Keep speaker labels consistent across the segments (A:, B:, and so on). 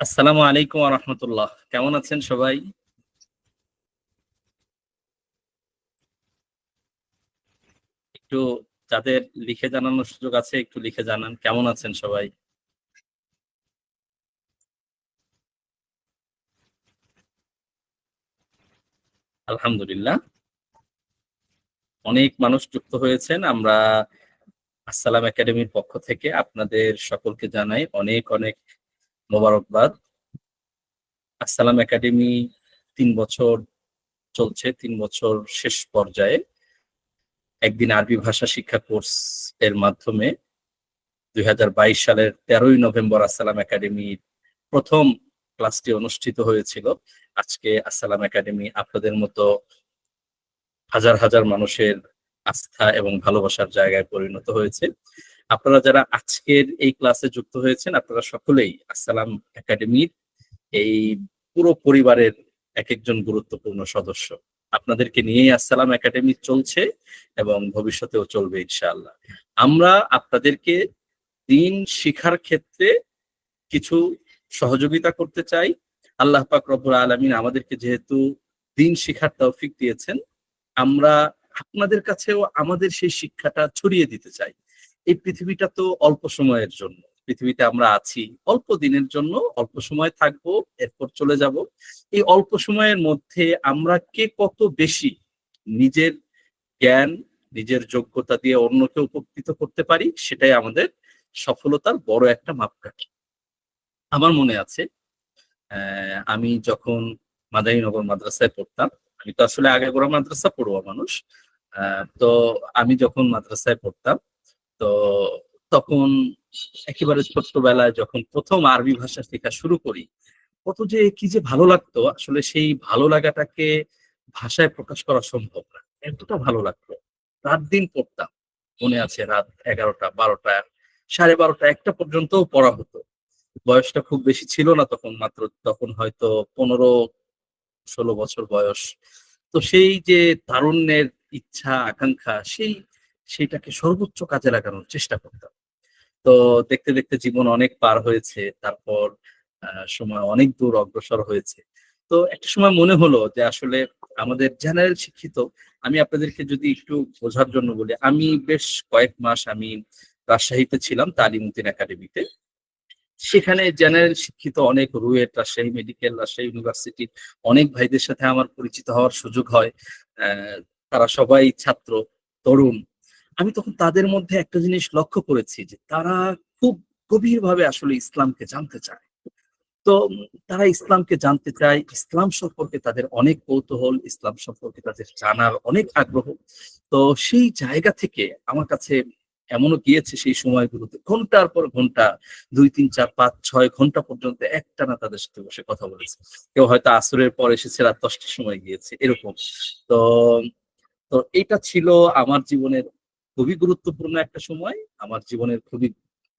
A: আসসালামু আলাইকুম রহমতুল্লাহ। কেমন আছেন সবাই? একটু যাদের লিখে জানানোর সুযোগ আছে, একটু লিখে জানান। কেমন আছেন সবাই? আলহামদুলিল্লাহ। অনেক মানুষ যুক্ত হয়েছেন। আমরা আসসালাম একাডেমির পক্ষ থেকে আপনাদের সকলকে জানাই অনেক অনেক মোবারকবাদ। আসসালাম একাডেমি তিন বছর চলছে, তিন বছর শেষ পর্যায়ে। একদিন আরবি ভাষা শিক্ষা কোর্স এর মাধ্যমে দুই হাজার বাইশ সালের তেরোই নভেম্বর আসসালাম একাডেমির প্রথম ক্লাসটি অনুষ্ঠিত হয়েছিল। আজকে আসসালাম একাডেমি আপনাদের মতো হাজার হাজার মানুষের আস্থা এবং ভালোবাসার জায়গায় পরিণত হয়েছে। আপনারা যারা আজকের এই ক্লাসে যুক্ত হয়েছেন, আপনারা সকলেই আসসালাম একাডেমির এই পুরো পরিবারের এক একজন গুরুত্বপূর্ণ সদস্য। আপনাদেরকে নিয়েই আসসালাম একাডেমি চলছে এবং ভবিষ্যতেও চলবে ইনশাআল্লাহ। আমরা আপনাদেরকে দিন শিখার ক্ষেত্রে কিছু সহযোগিতা করতে চাই। আল্লাহ পাক রব্বুল আলমিন আমাদেরকে যেহেতু দিন শিখার তৌফিক দিয়েছেন, আমরা আপনাদের কাছেও আমাদের সেই শিক্ষাটা ছড়িয়ে দিতে চাই। এই পৃথিবীটা তো অল্প সময়ের জন্য। পৃথিবীতে আমরা আছি, অল্প দিনের জন্য অল্প সময় থাকব, এরপর চলে যাব। এই অল্প সময়ের মধ্যে আমরা কে কত বেশি নিজের জ্ঞান, নিজের যোগ্যতা দিয়ে অন্যকে উপকৃত করতে পারি, সেটাই আমাদের সফলতার বড় একটা মাপকাঠি। আমার মনে আছে আমি যখন মাদারীনগর মাদ্রাসায় পড়তাম, আমি তো আসলে আগে গোড়া মাদ্রাসা পড়ুয়া মানুষ তো আমি যখন মাদ্রাসায় পড়তাম তো তখন একেবারে ছোট্টবেলায় যখন প্রথম আরবি ভাষা শেখা শুরু করি, কত যে কি যে ভালো লাগতো, আসলে সেই ভালো লাগাটাকে ভাষায় প্রকাশ করা সম্ভব না, এতটা ভালো লাগতো। রাত দিন পড়তাম, মনে আছে রাত এগারোটা, বারোটা, সাড়ে বারোটা, একটা পর্যন্ত পড়া হতো। বয়সটা খুব বেশি ছিল না তখন, মাত্র তখন হয়তো পনেরো, ষোলো বছর বয়স। তো সেই যে তারুণ্যের ইচ্ছা, আকাঙ্ক্ষা, সেই সেইটাকে সর্বোচ্চ কাজে লাগানোর চেষ্টা করতাম। তো দেখতে দেখতে জীবন অনেক পার হয়েছে, তারপর সময় অনেক দূর অগ্রসর হয়েছে। তো একটা সময় মনে হলো যে আসলে আমাদের জেনারেল শিক্ষিত, আমি আপনাদেরকে যদি একটু বোঝার জন্য বলি, আমি বেশ কয়েক মাস আমি রাজশাহীতে ছিলাম, তালিমুদ্দিন একাডেমিতে। সেখানে জেনারেল শিক্ষিত অনেক, রুয়েট, রাজশাহী মেডিকেল রাজশাহী ইউনিভার্সিটি অনেক ভাইদের সাথে আমার পরিচিত হওয়ার সুযোগ হয়। তারা সবাই ছাত্র, তরুণ আমি তখন তাদের মধ্যে একটা জিনিস লক্ষ্য করেছি যে তারা খুব গভীরভাবে আসলে ইসলামকে জানতে চায়। তো তারা ইসলামকে জানতে চায়, ইসলাম সম্পর্কে তাদের অনেক কৌতূহল, ইসলাম সম্পর্কে তাদের জানার অনেক আগ্রহ। তো সেই জায়গা থেকে আমার কাছে এমনও গিয়েছে সেই সময়গুলোতে, ঘণ্টার পর ঘণ্টা, দুই, তিন, চার, পাঁচ, ছয় ঘণ্টা পর্যন্ত একটানা তাদের সাথে বসে কথা বলেছে। কেউ হয়তো আসরের পর এসেছে, রাত দশটার সময় গিয়েছে, এরকম। তো তো এটা ছিল আমার জীবনের খুবই গুরুত্বপূর্ণ একটা সময়, আমার জীবনের খুবই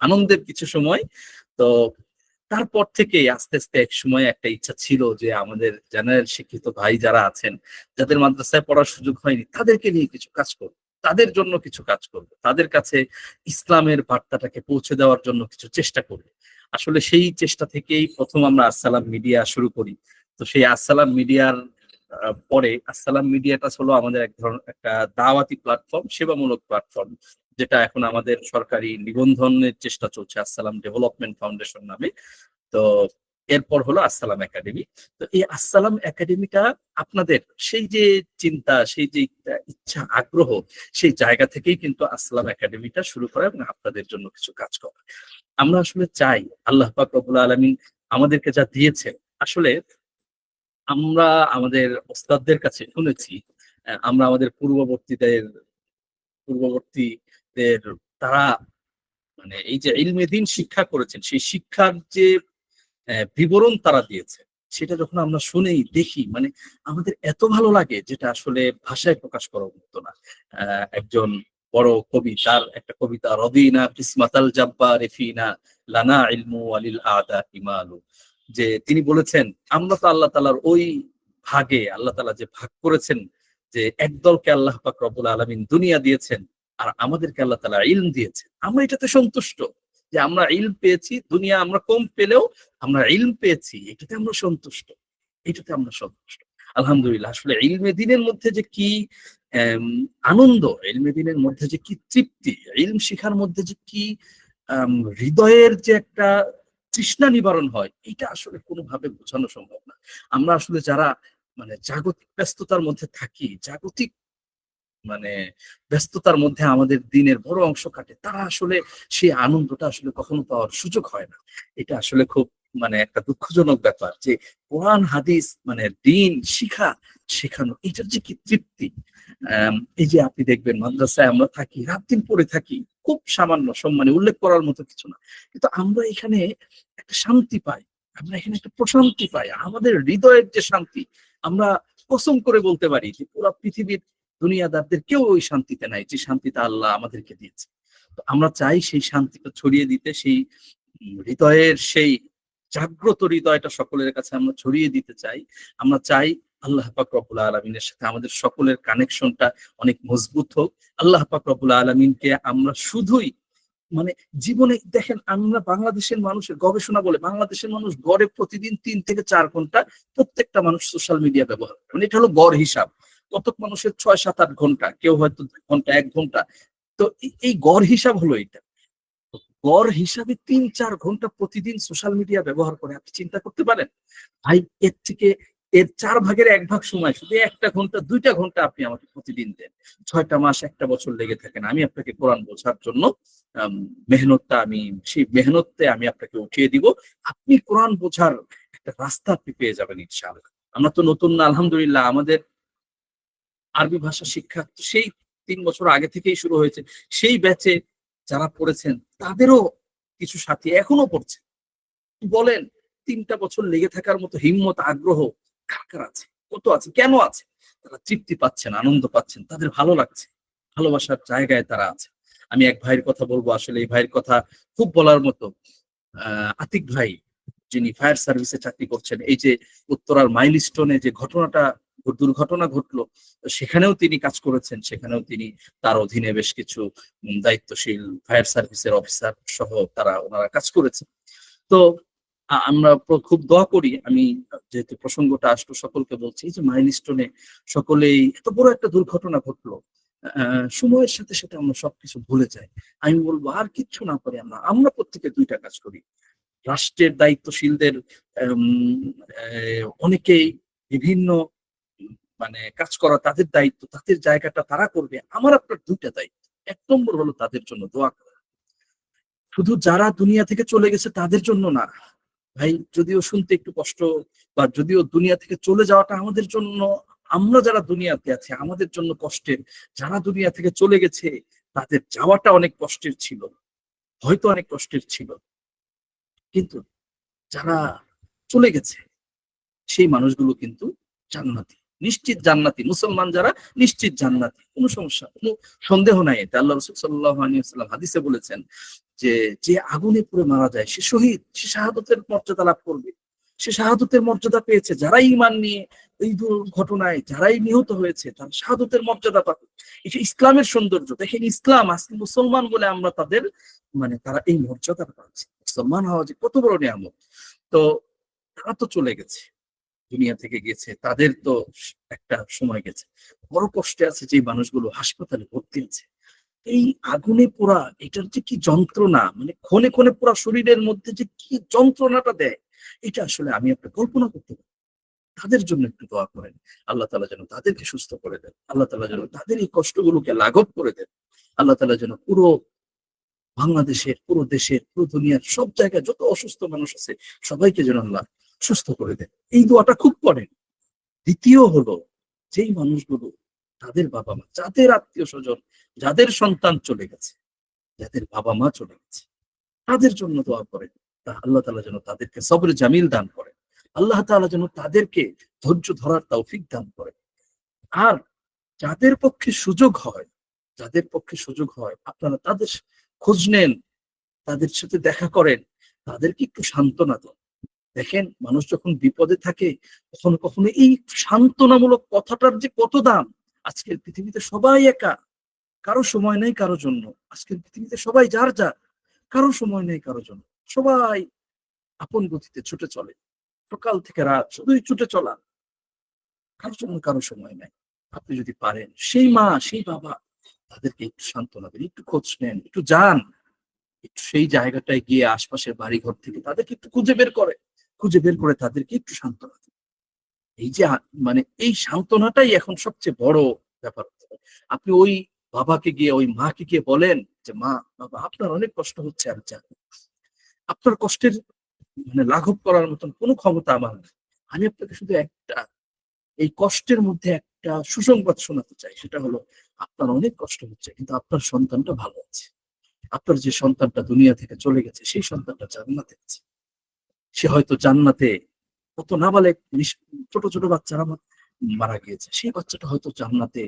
A: আনন্দের কিছু সময়। তো তারপর থেকে আস্তে আস্তে এক সময় একটা ইচ্ছা ছিল যে আমাদের জেনারেল শিক্ষিত ভাই যারা আছেন, যাদের মাদ্রাসায় পড়ার সুযোগ হয়নি, তাদেরকে নিয়ে কিছু কাজ করব, তাদের জন্য কিছু কাজ করব, তাদের কাছে ইসলামের বার্তাটাকে পৌঁছে দেওয়ার জন্য কিছু চেষ্টা করব। আসলে সেই চেষ্টা থেকেই প্রথম আমরা আসসালাম মিডিয়া শুরু করি। তো সেই আসসালাম মিডিয়ার পরে আসসালাম মিডিয়াটা হলো আমাদের এক ধরনের একটা দাওয়াতি প্ল্যাটফর্ম সেবামূলক প্ল্যাটফর্ম যেটা এখন আমাদের সরকারি নিবন্ধনের চেষ্টা চলছে, আসসালাম ডেভেলপমেন্ট ফাউন্ডেশন নামে। তো এরপর হলো আসসালাম একাডেমি তো এই আসসালাম একাডেমিটা আপনাদের সেই যে চিন্তা, সেই যে ইচ্ছা, আগ্রহ, সেই জায়গা থেকেই কিন্তু আসসালাম একাডেমিটা শুরু করা এবং আপনাদের জন্য কিছু কাজ করা। আমরা আসলে চাই, আল্লাহ পাক রবুল আলমিন আমাদেরকে যা দিয়েছে আসলে আমরা আমাদের ওস্তাদদের কাছে শুনেছি আমরা আমাদের পূর্ববর্তীদের পূর্ববর্তীদের, তারা মানে এই যে ইলমে দিন শিক্ষা করেছেন, সেই শিক্ষার যে বিবরণ তারা দিয়েছে, সেটা যখন আমরা শুনেই দেখি মানে আমাদের এত ভালো লাগে যেটা আসলে ভাষায় প্রকাশ করার মতো না। একজন বড় কবি, তার একটা কবিতা, রদিনা কিসমাতাল জাব্বা রেফিনা লানা ইলমু আলিল আদা ইমালু। যে তিনি বলেছেন, আমরা তো আল্লাহ তালার ওই ভাগে, আল্লাহ তালা যে ভাগ করেছেন, যে একদলকে আল্লাহ পাক রবুল আলমিন দুনিয়া দিয়েছেন আর আমাদেরকে আল্লাহ তালা ইলম দিয়েছেন। আমরা এটাতে সন্তুষ্ট যে আমরা ইলম পেয়েছি, দুনিয়া আমরা কম পেলেও আমরা ইলম পেয়েছি, এটাতে আমরা সন্তুষ্ট, এটাতে আমরা সন্তুষ্ট। আলহামদুলিল্লাহ, আসলে ইলমে দিনের মধ্যে যে কি আনন্দ, ইলমে দিনের মধ্যে যে কি তৃপ্তি, ইলম শিখার মধ্যে যে কি হৃদয়ের যে একটা তৃষ্ণা নিবারণ হয়, এটা আসলে কোনোভাবে বোঝানো সম্ভব না। আমরা আসলে যারা মানে জাগতিক ব্যস্ততার মধ্যে থাকি, জাগতিক মানে ব্যস্ততার মধ্যে আমাদের দিনের বড় অংশ কাটে, তারা আসলে সেই আনন্দটা আসলে কখনো পাওয়ার সুযোগ হয় না। এটা আসলে খুব মানে একটা দুঃখজনক ব্যাপার যে কোরআন, হাদিস মানে দিন, শিখা, শেখানো, এটার যে কি তৃপ্তি? এই যে আপনি দেখবেন মাদ্রাসায় আমরা থাকি, রাত দিন পড়ে থাকি খুব সামান্য সম্মানে উল্লেখ করার মতো কিছু না। কিন্তু আমরা এখানে একটা শান্তি পাই, আমরা এখানে একটা প্রশান্তি পাই, আমাদের হৃদয়ের যে শান্তি, আমরা কসম করে বলতে পারি যে পুরো পৃথিবীর দুনিয়াদারদের কেউ ওই শান্তিতে নাই যে শান্তিটা আল্লাহ আমাদেরকে দিয়েছে। তো আমরা চাই সেই শান্তিটা ছড়িয়ে দিতে, সেই হৃদয়ের সেই জাগ্রত হৃদয়টা সকলের কাছে আমরা ছড়িয়ে দিতে চাই। আমরা চাই আল্লাহ পাক রব্বুল আলমিনের সাথে আমাদের সকলের কানেকশনটা অনেক মজবুত হোক। আল্লাহ পাক রব্বুল আলমিনকে আমরা শুধুই মানে জীবনে দেখেন আমরা বাংলাদেশের মানুষের গবেষণা বলে বাংলাদেশের মানুষ গড়ে প্রতিদিন তিন থেকে চার ঘণ্টা প্রত্যেকটা মানুষ সোশ্যাল মিডিয়া ব্যবহার করে। মানে এটা হলো গড় হিসাব। কতক মানুষের ছয় সাত আট ঘণ্টা, কেউ হয়তো দুই ঘণ্টা, এক ঘণ্টা। তো এই গড় হিসাব হলো এটা। গড় হিসাবে তিন চার ঘণ্টা প্রতিদিন সোশ্যাল মিডিয়া ব্যবহার করে আপনি চিন্তা করতে পারেন? ভাই, এর থেকে এর চার ভাগের এক ভাগ সময়, শুধু একটা ঘণ্টা, দুইটা ঘণ্টা আপনি আমাকে প্রতিদিন দেন। ছয়টা মাস, একটা বছর লেগে থাকেন আমি আপনাকে কোরআন বোঝার জন্য মেহনতটা আমি, সেই মেহনতে আমি আপনাকে উঠিয়ে দিব। আপনি কোরআন বোঝার একটা রাস্তা আপনি পেয়ে যাবেন ইনশাআল্লাহ। আমরা তো নতুন না, আলহামদুলিল্লাহ, আমাদের আরবি ভাষা শিক্ষা সেই তিন বছর আগে থেকেই শুরু হয়েছে। সেই ব্যাচে যারা পড়েছেন, তাদেরও কিছু সাথী এখনও পড়ছে। বলেন, তিনটা বছর লেগে থাকার মতো হিম্মত, আগ্রহ কার কার আছে, কত আছে, কেন আছে? তারা তৃপ্তি পাচ্ছেন, আনন্দ পাচ্ছেন, তাদের ভালো লাগছে, ভালোবাসার জায়গায় তারা আছে। আমি এক ভাইয়ের কথা বলব, আসলে এই ভাইয়ের কথা খুব বলার মতো। আতিক ভাই, যিনি ফায়ার সার্ভিসে চাকরি করছেন, এই যে উত্তরার মাইল মাইলস্টোনে যে ঘটনাটা, দুর্ঘটনা ঘটলো, সেখানেও তিনি কাজ করেছেন, সেখানেও তিনি তার অধীনে বেশ কিছু দায়িত্বশীল ফায়ার সার্ভিসের অফিসার সহ তারা ওনারা কাজ করেছেন। তো আমরা খুব দোয়া করি। আমি যেহেতু প্রসঙ্গটা আসলো সকলকে বলছি যে মাইলস্টোনে সকলেই এত বড় একটা দুর্ঘটনা ঘটলো সময়ের সাথে সাথে আমরা সবকিছু ভুলে যাই। আমি বলব, আর কিচ্ছু না করি আমরা আমরা প্রত্যেকে দুইটা কাজ করি। রাষ্ট্রের দায়িত্বশীলদের অনেকেই বিভিন্ন মানে কাজ করা তাদের দায়িত্ব, তাদের জায়গাটা তারা করবে। আমার আপনার দুইটা দায়িত্ব। এক নম্বর হলো তাদের জন্য দোয়া করা। শুধু যারা দুনিয়া থেকে চলে গেছে তাদের জন্য না ভাই, যদিও শুনতে একটু কষ্ট, বা যদিও দুনিয়া থেকে চলে যাওয়াটা আমাদের জন্য, আমরা যারা দুনিয়াতে আছি, আমাদের জন্য কষ্টের। যারা দুনিয়া থেকে চলে গেছে, তাদের যাওয়াটা অনেক কষ্টের ছিল। হয়তো অনেক কষ্টের ছিল। কিন্তু যারা চলে গেছে, সেই মানুষগুলো কিন্তু জান্নাতি। নিশ্চিত জান্নাতি। মুসলমান যারা, নিশ্চিত জান্নাতি। কোনো সমস্যা, কোনো সন্দেহ নাই এতে। আল্লাহ রসুল সাল্লাহ আলিয়াল্লাম হাদিসে বলেছেন যে যে আগুনে পুড়ে মারা যায়, সে শহীদ, সে শাহাদতের মর্যাদা লাভ করবে। সে শাহাদতের মর্যাদা পেয়েছে যারাই ইমান নিয়ে এই ঘটনায় যারাই নিহত হয়েছে, তারা শাহাদতের মর্যাদা পাবে। এটা ইসলামের সৌন্দর্য। দেখেন ইসলাম আজকে মুসলমান বলে আমরা তাদের মানে তারা এই মর্যাদাটা পাচ্ছে। মুসলমান হওয়া যে কত বড় নিয়ামত। তো তারা তো চলে গেছে। দুনিয়া থেকে গেছে। তাদের তো একটা সময় গেছে। বড় কষ্টে আছে যে মানুষগুলো হাসপাতালে ভর্তি আছে। এই আগুনে পোড়া, এটার যে কি যন্ত্রণা মানে ক্ষণে ক্ষণে পোড়া শরীরের মধ্যে যে কি যন্ত্রণাটা দেয়, এটা আসলে আমি একটা কল্পনা করতে পারি। তাদের জন্য একটু দোয়া করেন। আল্লাহ তালা যেন তাদেরকে সুস্থ করে দেন। আল্লাহ তালা যেন তাদের এই কষ্টগুলোকে লাঘব করে দেন। আল্লাহ তালা যেন পুরো বাংলাদেশের, পুরো দেশের, পুরো দুনিয়ার সব জায়গায় যত অসুস্থ মানুষ আছে, সবাইকে যেন আল্লাহ সুস্থ করে দেন। এই দোয়াটা খুব করেন। দ্বিতীয় হলো, যেই মানুষগুলো তাদের বাবা মা যাদের আত্মীয় স্বজন যাদের সন্তান চলে গেছে, যাদের বাবা মা চলে গেছে, তাদের জন্য দোয়া করেন। তা আল্লাহ তালা যেন তাদেরকে সবরে জামিল দান করেন। আল্লাহ তাআলা যেন তাদেরকে ধৈর্য ধরার তৌফিক দান করেন। আর যাদের পক্ষে সুযোগ হয়, যাদের পক্ষে সুযোগ হয়, আপনারা তাদের খোঁজ নেন, তাদের সাথে দেখা করেন, তাদেরকে একটু সান্ত্বনা দেন। দেখেন, মানুষ যখন বিপদে থাকে, কখনো কখনো এই সান্ত্বনামূলক কথাটার যে কত দাম আজকের পৃথিবীতে সবাই একা। কারও সময় নেই কারও জন্য। আজকের পৃথিবীতে সবাই যার যার, কারও সময় নেই কারও জন্য। সবাই আপন গতিতে ছুটে চলে। সকাল থেকে রাত শুধুই ছুটে চলা। কারোর জন্য কারও সময় নেই। আপনি যদি পারেন, সেই মা, সেই বাবা তাদেরকে একটু সান্ত্বনা দেন, একটু খোঁজ নেন, একটু যান। একটু সেই জায়গাটায় গিয়ে আশপাশের বাড়ি ঘর থেকে তাদেরকে একটু খুঁজে বের করে। খুঁজে বের করে তাদেরকে একটু সান্ত্বনা দিন। এই যে মানে এই সান্ত্বনাটাই এখন সবচেয়ে বড় ব্যাপার আপনি ওই বাবাকে গিয়ে, ওই মাকে গিয়ে বলেন যে, মা, বাবা, আপনার অনেক কষ্ট হচ্ছে, আমি জানি। আপনার কষ্টের মানে লাঘব করার মতন কোনো ক্ষমতা আমার নেই। আমি আপনাকে শুধু একটা, এই কষ্টের মধ্যে একটা সুসংবাদ শোনাতে চাই। সেটা হলো, আপনার অনেক কষ্ট হচ্ছে, কিন্তু আপনার সন্তানটা ভালো আছে। আপনার যে সন্তানটা দুনিয়া থেকে চলে গেছে, সেই সন্তানটা জান্নাতে আছে। সে হয়তো জান্নাতে কত নাবালেক ছোট ছোট বাচ্চারা মারা গিয়েছে। সেই বাচ্চাটা হয়তো জান্নাতে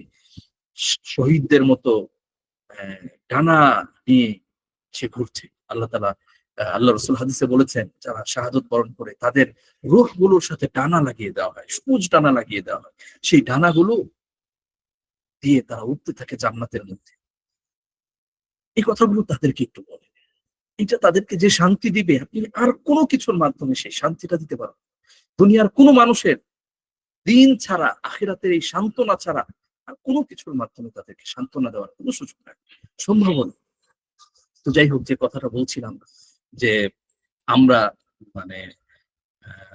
A: শহীদদের মতো ডানা নিয়ে সে ঘুরছে। আল্লাহ তালা আল্লাহ রসুল হাদিসে বলেছেন, যারা শাহাদত বরণ করে, তাদের রুহগুলোর সাথে ডানা লাগিয়ে দেওয়া হয়, সবুজ ডানা লাগিয়ে দেওয়া হয়। সেই ডানাগুলো দিয়ে তারা উঠতে থাকে জান্নাতের মধ্যে। এই কথাগুলো তাদেরকে একটু বলে এটা তাদেরকে যে শান্তি দিবে, আপনি আর কোনো কিছুর মাধ্যমে সেই শান্তিটা দিতে পারবেন। দুনিয়ার কোনো মানুষের দিন ছাড়া আখিরাতের এই সান্ত্বনা ছাড়া আর কোনো কিছুর মাধ্যমে তাদেরকে সান্ত্বনা দেওয়ার কোনো সুযোগ নাই। সম্ভব। তো যাই হোক যে কথাটা বলছিলাম যে আমরা মানে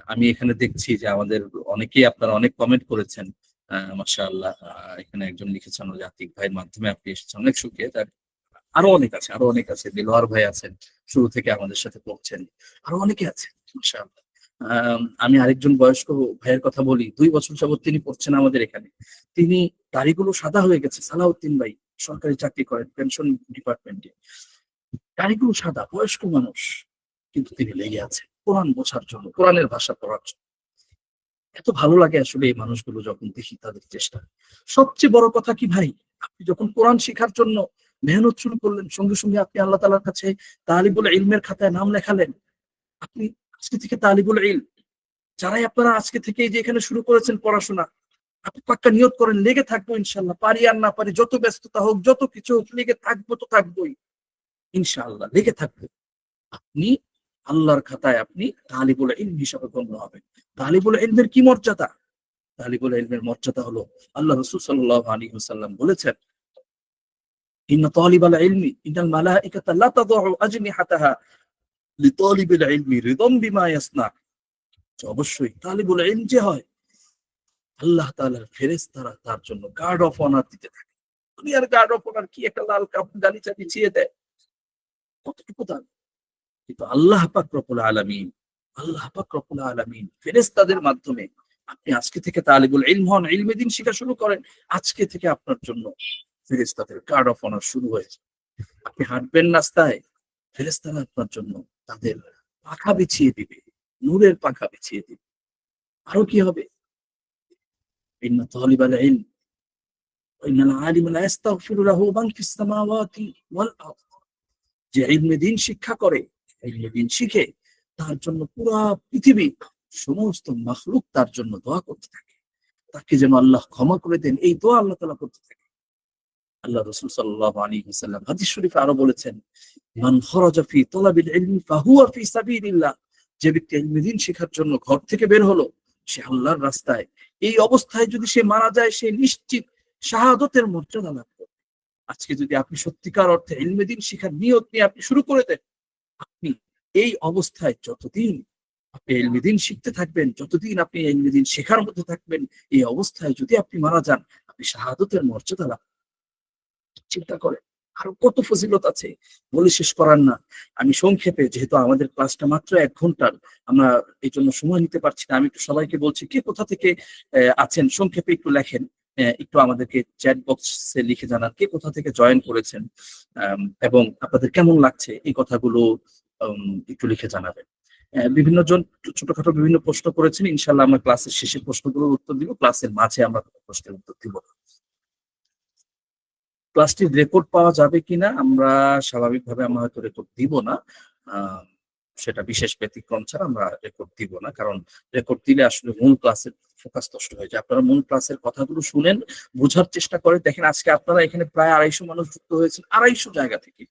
A: আমি এখানে দেখছি যে আমাদের অনেকেই আপনারা অনেক কমেন্ট করেছেন মাসা আল্লাহ এখানে একজন লিখেছেন যে আতিক ভাইয়ের মাধ্যমে আপনি এসেছেন। অনেক সুখে। তার আরও অনেক আছে আরও অনেক আছে। দিলওয়ার ভাই আছেন শুরু থেকে আমাদের সাথে পড়ছেন আরও অনেকে আছে মাসা আল্লাহ আহ, আমি আরেকজন বয়স্ক ভাইয়ের কথা বলি। দুই বছর যাবত তিনি পড়ছেন আমাদের এখানে। তিনি দাড়িগুলো সাদা হয়ে গেছে। সালাউদ্দিন ভাই সরকারি চাকরি করেন পেনশন ডিপার্টমেন্টে। দাড়িগুলো সাদা, বয়স্ক মানুষ, কিন্তু তিনি লেগে আছে কোরআন বোঝার জন্য, কোরআনের ভাষা পড়ার জন্য। এত ভালো লাগে আসলে এই মানুষগুলো যখন দেখি তাদের চেষ্টা। সবচেয়ে বড় কথা কি ভাই? আপনি যখন কোরআন শেখার জন্য মেহনত শুরু করলেন, সঙ্গে সঙ্গে আপনি আল্লাহ তালার কাছে তালিবুল ইলমের খাতায় নাম লেখালেন, আপনি আজকে থেকে তালিবুল ইল যারাই আপনারা আজকে থেকে যে এখানে শুরু করেছেন পড়াশোনা, আপনি পাক্কা নিয়ত করেন, লেগে থাকব ইনশাল্লাহ পারি আর না পারি, যত ব্যস্ততা হোক, যত কিছু হোক, লেগে থাকব তো থাকবোই, ইনশাআল্লাহ, লেগে থাকব। আপনি আল্লাহর খাতায় আপনি তালিবুল ইলম হিসাবে গণ্য হবেন। তালিবুল ইলমের কি মর্যাদা? তালিবুল ইলমের মর্যাদা হলো, আল্লাহ রসুল সাল্লাহ আলী হুসাল্লাম বলেছেন, ইন্ন তালিবাল ইলমি ইন্নাল মালাইকাতা লা তাদউ আজনিহাতাহা ইলমি রিদম বিমা ইয়াসনা। অবশ্যই তালিবুল ইলম যে হয়, আল্লাহ তাআলার ফেরেশতারা তার জন্য গার্ড অফ অনার দিতে থাকে। দুনিয়ার গার্ড অফ অনার কি একটা লাল কাপ গালিচা দেয়? কতটুকু দাম? কিন্তু আল্লাহ পাক রব্বুল আলামিন, আল্লাহ পাক রব্বুল আলামিন ফেরেশতাদের মাধ্যমে আপনি আজকে থেকে তালিবুল ইলম হন, ইলমে দিন শেখা শুরু করেন, আজকে থেকে আপনার জন্য ফেরেশতাদের গার্ড অফ অনার শুরু হয়েছে। আপনি হাঁটবেন রাস্তায়, ফেরেশতারা আপনার জন্য তাদের পাখা বিছিয়ে দিবে, নূরের পাখা বিছিয়ে দিবে। আরও কি হবে? যে দিন শিক্ষা করে দিন শিখে, তার জন্য পুরা পৃথিবী সমস্ত মখলুক তার জন্য দোয়া করতে থাকে। তাকে যেন আল্লাহ ক্ষমা করে দেন, এই দোয়া আল্লাহ তালা করতে থাকে। আল্লাহ রসুল সাল্লাহ আলী হুসাল্লাম হাদিস শরীফে আরও বলেছেন, মান খরাজা ফি তলাবিল ইলমি ফাহুয়া ফি সাবিলিল্লাহ। যে ব্যক্তি ইলমে দিন শেখার জন্য ঘর থেকে বের হলো, সে আল্লাহর রাস্তায়। এই অবস্থায় যদি সে মারা যায়, সে নিশ্চিত শাহাদতের মর্যাদা লাভ করবে। আজকে যদি আপনি সত্যিকার অর্থে ইলমে দিন শিখার নিয়ত নিয়ে আপনি শুরু করে দেন, আপনি এই অবস্থায় যতদিন আপনি ইলমে দিন শিখতে থাকবেন, যতদিন আপনি ইলমে দিন শেখার মধ্যে থাকবেন, এই অবস্থায় যদি আপনি মারা যান, আপনি শাহাদতের মর্যাদা লাভ চিন্তা করেন আরও কত ফজিলত আছে বলে শেষ করার না। আমি সংক্ষেপে, যেহেতু আমাদের ক্লাসটা মাত্র এক ঘণ্টার, আমরা এই জন্য সময় নিতে পারছি না, আমি একটু সবাইকে বলছি, কে কোথা থেকে আছেন? সংক্ষেপে একটু লেখেন একটু আমাদেরকে চ্যাট বক্সে লিখে জানান, কে কোথা থেকে জয়েন করেছেন এবং আপনাদের কেমন লাগছে এই কথাগুলো একটু লিখে জানাবেন। বিভিন্ন জন ছোটখাটো বিভিন্ন প্রশ্ন করেছেন ইনশাল্লাহ আমরা ক্লাসের শেষে প্রশ্নগুলোর উত্তর দিব ক্লাসের মাঝে আমরা প্রশ্নের উত্তর দিব। না। ক্লাসটির রেকর্ড পাওয়া যাবে কিনা, আমরা স্বাভাবিকভাবে আমরা হয়তো রেকর্ড দিব না। সেটা বিশেষ ব্যতিক্রম ছাড়া আমরা রেকর্ড দিব না, কারণ রেকর্ড দিলে আসলে মূল ক্লাসের ফোকাস নষ্ট হয়ে যায়। আপনারা মূল ক্লাসের কথাগুলো শুনেন, বোঝার চেষ্টা করেন দেখেন, আজকে আপনারা এখানে প্রায় আড়াইশো মানুষ যুক্ত হয়েছেন, আড়াইশো জায়গা থেকে।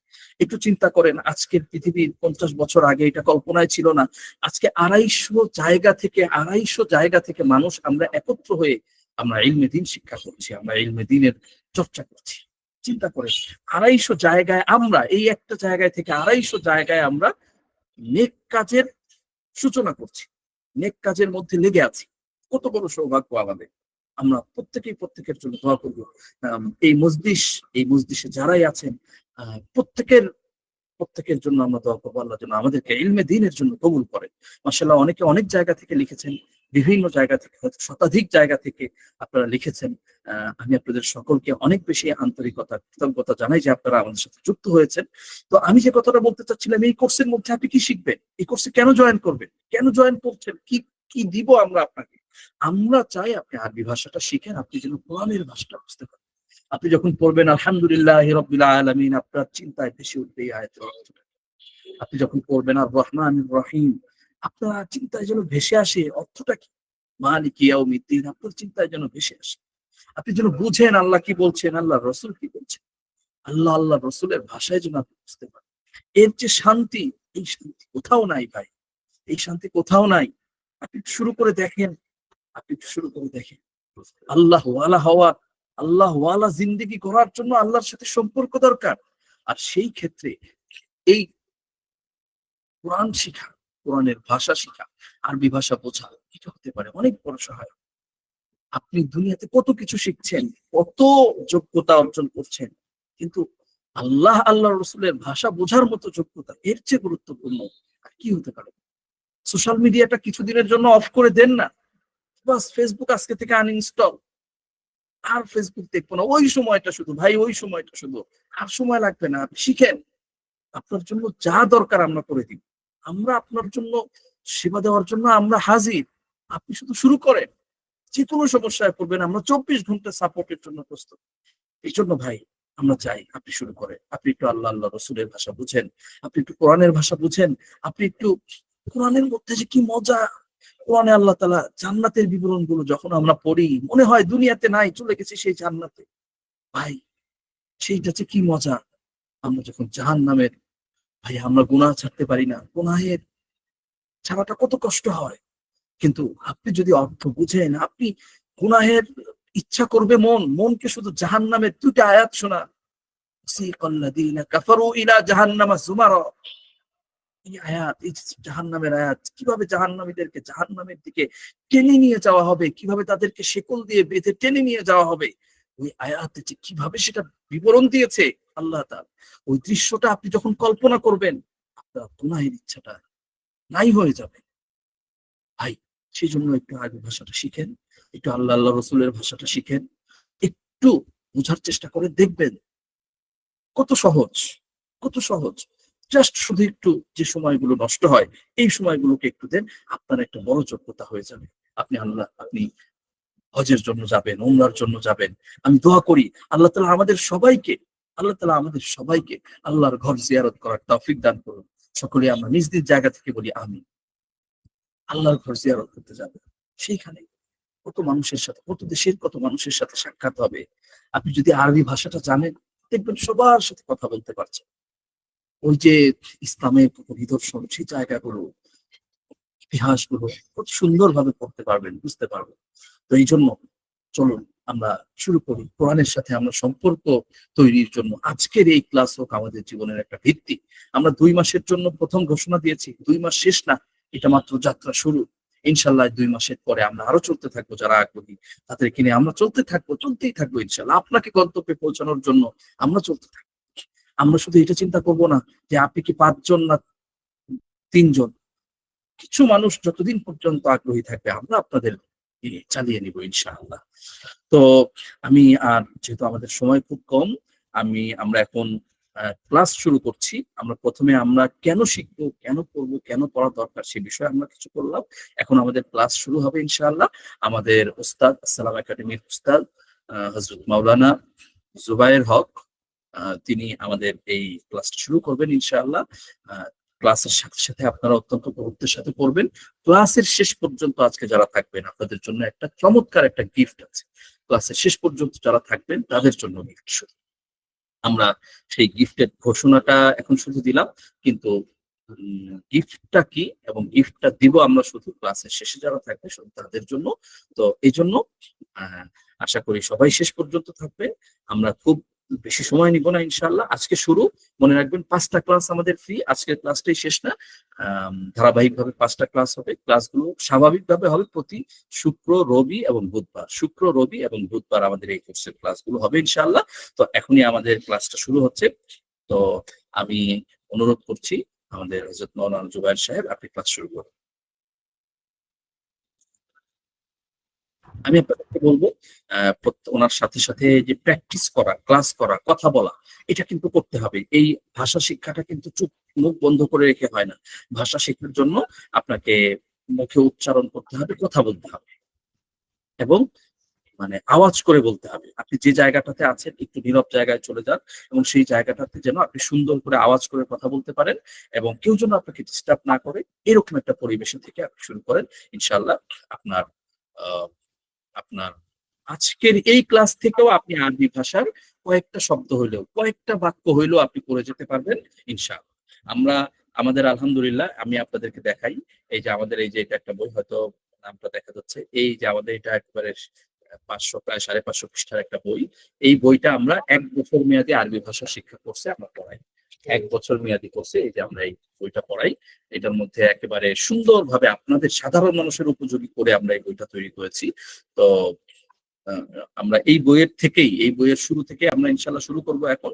A: একটু চিন্তা করেন, আজকের পৃথিবীর পঞ্চাশ বছর আগে এটা কল্পনায় ছিল না। আজকে আড়াইশো জায়গা থেকে, আড়াইশো জায়গা থেকে মানুষ আমরা একত্র হয়ে আমরা ইলমে দিন শিক্ষা করছি, আমরা ইলমে দিনের চর্চা করছি। চিন্তা করে, আড়াইশো জায়গায় আমরা, এই একটা জায়গায় থেকে আড়াইশো জায়গায় আমরা নেক কাজের সূচনা করছি, নেক কাজের মধ্যে লেগে আছি। কত বড় সৌভাগ্য আমাদের। আমরা প্রত্যেকেই প্রত্যেকের জন্য দোয়া করব। এই মজলিস, এই মজলিসে যারাই আছেন প্রত্যেকের প্রত্যেকের জন্য আমরা দোয়া করব। আল্লাহ যেন আমাদেরকে ইলমে দিনের জন্য কবুল করেন। মাসাল্লাহ অনেকে অনেক জায়গা থেকে লিখেছেন বিভিন্ন জায়গা থেকে, হয়তো শতাধিক জায়গা থেকে আপনারা লিখেছেন। আমি আপনাদের সকলকে অনেক বেশি আন্তরিকতা, কৃতজ্ঞতা জানাই যে আপনারা আমাদের সাথে যুক্ত হয়েছেন। তো আমি যে কথাটা বলতে চাচ্ছিলাম, এই কোর্সের মধ্যে আপনি কি শিখবেন? এই কোর্সে কেন জয়েন করবেন? কেন জয়েন করছেন? কি কি দিব আমরা আপনাকে? আমরা চাই আপনি আরবি ভাষাটা শিখেন, আপনি যেন কোরআনের ভাষাটা বুঝতে পারেন। আপনি যখন পড়বেন, আলহামদুলিল্লাহ রবিল আলমিন আপনার চিন্তায় ভেসে উঠবে এই আপনি যখন পড়বেন, আর রহমান রহিম আপনার চিন্তায় যেন ভেসে আসে, অর্থটা কি? মালিক ইয়াউমিদ্দিন, আপনার চিন্তায় যেন ভেসে আসে। আপনি যেন বুঝেন আল্লাহ কি বলছেন আল্লাহ রসুল কি বলছেন। আল্লাহ আল্লাহ রসুলের ভাষায় যেন আপনি বুঝতে পারেন। এর যে শান্তি, এই শান্তি কোথাও নাই ভাই। এই শান্তি কোথাও নাই। আপনি শুরু করে দেখেন। আপনি শুরু করে দেখেন। আল্লাহ ওয়ালা হওয়া, আল্লাহ ওয়ালা জিন্দিগি করার জন্য আল্লাহর সাথে সম্পর্ক দরকার। আর সেই ক্ষেত্রে এই কোরআন শিখা কোরআনের ভাষা শিখা, আরবি ভাষা বোঝা, এটা হতে পারে অনেক বড় সহায়ক। আপনি দুনিয়াতে কত কিছু শিখছেন, কত যোগ্যতা অর্জন করছেন, কিন্তু আল্লাহ আল্লাহ রসুলের ভাষা বোঝার মতো যোগ্যতা এর চেয়ে গুরুত্বপূর্ণ। আর কি হতে পারে? সোশ্যাল মিডিয়াটা কিছুদিনের জন্য অফ করে দেন না। বাস ফেসবুক আজকে থেকে আনইনস্টল। আর ফেসবুক দেখব না। ওই সময়টা শুধু, ভাই, ওই সময়টা শুধু। আর সময় লাগবে না। আপনি শিখেন। আপনার জন্য যা দরকার আমরা করে দিব আমরা আপনার জন্য সেবা দেওয়ার জন্য আমরা হাজির। আপনি শুধু শুরু করেন। যে কোনো সমস্যায় পড়বেন। আমরা চব্বিশ ঘণ্টা সাপোর্টের জন্য প্রস্তুত। এই জন্য ভাই, আমরা চাই আপনি শুরু করেন। আপনি একটু আল্লাহ আল্লাহ, রসুলের ভাষা বুঝেন। আপনি একটু কোরআনের ভাষা বুঝেন। আপনি একটু কোরআনের মধ্যে যে কি মজা। কোরআনে আল্লাহ তালা জান্নাতের বিবরণগুলো যখন আমরা পড়ি, মনে হয় দুনিয়াতে নাই, চলে গেছি সেই জান্নাতে। ভাই, সেইটা যে কি মজা। আমরা যখন জাহান নামের ভাই, আমরা গুনাহ ছাড়তে পারি না। গুনাহের ছাড়াটা কত কষ্ট হয়। কিন্তু আপনি যদি অর্থ বুঝেন, আপনি গুনাহের ইচ্ছা করবে মন। মনকে শুধু জাহান নামের দুইটা আয়াত শোনা। সিকাল্লাযীনা কাফারু ইলা জাহান্নামা যুমারা। এই আয়াত, এই জাহান্নামের আয়াত, কীভাবে জাহান্নামীদেরকে জাহান্নামের দিকে টেনে নিয়ে যাওয়া হবে? কীভাবে তাদেরকে শেকল দিয়ে বেঁধে টেনে নিয়ে যাওয়া হবে? ওই আয়াতে যে কীভাবে সেটা বিবরণ দিয়েছে? আল্লাহ তাআলা। ওই দৃশ্যটা আপনি যখন কল্পনা করবেন, আপনার গুনাহের ইচ্ছাটা নাই হয়ে যাবে। ভাই সেই জন্য একটু আরবি ভাষাটা শিখেন, একটু আল্লাহ আল্লাহ রসুলের ভাষাটা শিখেন, একটু বোঝার চেষ্টা করে দেখবেন কত সহজ কত সহজ। জাস্ট শুধু একটু যে সময়গুলো নষ্ট হয়, এই সময়গুলোকে একটু দেন, আপনার একটা বড় যোগ্যতা হয়ে যাবে। আপনি আল্লাহ, আপনি হজের জন্য যাবেন ওমরার জন্য যাবেন। আমি দোয়া করি, আল্লাহ তালা আমাদের সবাইকে, আল্লাহ তালা আমাদের সবাইকে আল্লাহর ঘর জিয়ারত করার তৌফিক দান করুন। সকলে আমরা নিজ নিজ জায়গা থেকে বলি আমি আল্লাহর ঘর জিয়ারত করতে যাবে। সেইখানে কত মানুষের সাথে, কত দেশের কত মানুষের সাথে সাক্ষাৎ হবে। আপনি যদি আরবি ভাষাটা জানেন, দেখবেন সবার সাথে কথা বলতে পারছেন। ওই যে ইসলামের কত নিদর্শন, সেই জায়গাগুলো, ইতিহাসগুলো কত সুন্দরভাবে পড়তে পারবেন, বুঝতে পারবেন। তো এই জন্য চলুন আমরা শুরু করি। কোরআনের সাথে আমরা সম্পর্ক তৈরির জন্য। আজকের এই ক্লাস হোক আমাদের জীবনের একটা ভিত্তি। আমরা দুই মাসের জন্য প্রথম ঘোষণা দিয়েছি, দুই মাস শেষ না, এটা মাত্র যাত্রা শুরু। ইনশাল্লাহ দুই মাসের পরে আমরা আরও চলতে থাকব যারা আগ্রহী, তাদের কিনে আমরা চলতে থাকব, চলতেই থাকব ইনশাল্লাহ। আপনাকে গন্তব্যে পৌঁছানোর জন্য আমরা চলতে থাকব। আমরা শুধু এটা চিন্তা করব না যে আপনি কি পাঁচজন না তিনজন? কিছু মানুষ যতদিন পর্যন্ত আগ্রহী থাকবে, আমরা আপনাদের চালিয়ে নিব ইনশাআল্লাহ। তো আমি আর যেহেতু আমাদের সময় খুব কম, আমি, আমরা এখন ক্লাস শুরু করছি। আমরা প্রথমে আমরা কেন শিখব, কেন পড়ব, কেন পড়া দরকার সে বিষয়ে আমরা কিছু করলাম। এখন আমাদের ক্লাস শুরু হবে ইনশাআল্লাহ। আমাদের উস্তাদ আসসালাম একাডেমির উস্তাদ হজরত মাওলানা জুবায়ের হক তিনি আমাদের এই ক্লাসটা শুরু করবেন ইনশাআল্লাহ। ক্লাসের সাথে সাথে আপনারা অত্যন্ত গুরুত্বের সাথে পড়বেন। ক্লাসের শেষ পর্যন্ত আজকে যারা থাকবেন, আপনাদের জন্য একটা চমৎকার একটা গিফট আছে। ক্লাসের শেষ পর্যন্ত যারা থাকবেন, তাদের জন্য গিফট শুধু আমরা সেই গিফটের ঘোষণাটা এখন শুধু দিলাম, কিন্তু গিফটটা কি এবং গিফটটা দিব আমরা শুধু ক্লাসের শেষে যারা থাকবে শুধু তাদের জন্য। তো এই জন্য আশা করি সবাই শেষ পর্যন্ত থাকবে আমরা খুব বেশি সময় নিব না ইনশাল্লাহ আজকে শুরু। মনে রাখবেন, পাঁচটা ক্লাস আমাদের ফ্রি আজকের ক্লাসটাই শেষ না। ধারাবাহিকভাবে পাঁচটা ক্লাস হবে। ক্লাসগুলো স্বাভাবিকভাবে হবে প্রতি শুক্র, রবি এবং বুধবার। শুক্র, রবি এবং বুধবার আমাদের এই কোর্সের ক্লাসগুলো হবে ইনশাল্লাহ তো এখনই আমাদের ক্লাসটা শুরু হচ্ছে। তো আমি অনুরোধ করছি আমাদের হজরত মৌলানা জুবাইর সাহেব, আপনি ক্লাস শুরু করুন। আমি আপনাদেরকে বলব ওনার সাথে সাথে যে প্র্যাকটিস করা ক্লাস করা কথা বলা এটা কিন্তু করতে হবে। এই ভাষা শিক্ষাটা কিন্তু চুপ মুখ বন্ধ করে রেখে হয় না। ভাষা শেখার জন্য আপনাকে মুখে উচ্চারণ করতে হবে কথা বলতে হবে এবং মানে আওয়াজ করে বলতে হবে। আপনি যে জায়গাটাতে আছেন একটু নীরব জায়গায় চলে যান এবং সেই জায়গাটাতে যেন আপনি সুন্দর করে আওয়াজ করে কথা বলতে পারেন এবং কেউ যেন আপনাকে ডিস্টার্ব না করে এরকম একটা পরিবেশে থেকে আপনি শুরু করেন। ইনশাল্লাহ আপনার আহ, আপনার। আজকের এই ক্লাস থেকেও আপনি আরবি ভাষার কয়েকটা শব্দ হইলেও, কয়েকটা বাক্য হইলেও আপনি করে যেতে পারবেন, ইনশাআল্লাহ। আমরা, আমাদের আলহামদুলিল্লাহ, আমি আপনাদেরকে দেখাই, এই যে আমাদের এই যে এটা একটা বই, হয়তো নামটা দেখা যাচ্ছে, এই যে আমাদের এটা একেবারে পাঁচশো, প্রায় সাড়ে পাঁচশো পৃষ্ঠার একটা বই, এই বইটা আমরা এক বছর মেয়াদী আরবি ভাষা শিক্ষা করছে আমরা পড়াই। এক বছর মেয়াদি কোর্সে এই যে আমরা এই বইটা পড়াই, এটার মধ্যে একেবারে সুন্দরভাবে আপনাদের সাধারণ মানুষের উপযোগী করে আমরা এই বইটা তৈরি করেছি। তো আমরা এই বইয়ের থেকেই, এই বইয়ের শুরু থেকে আমরা ইনশাল্লাহ শুরু করব এখন।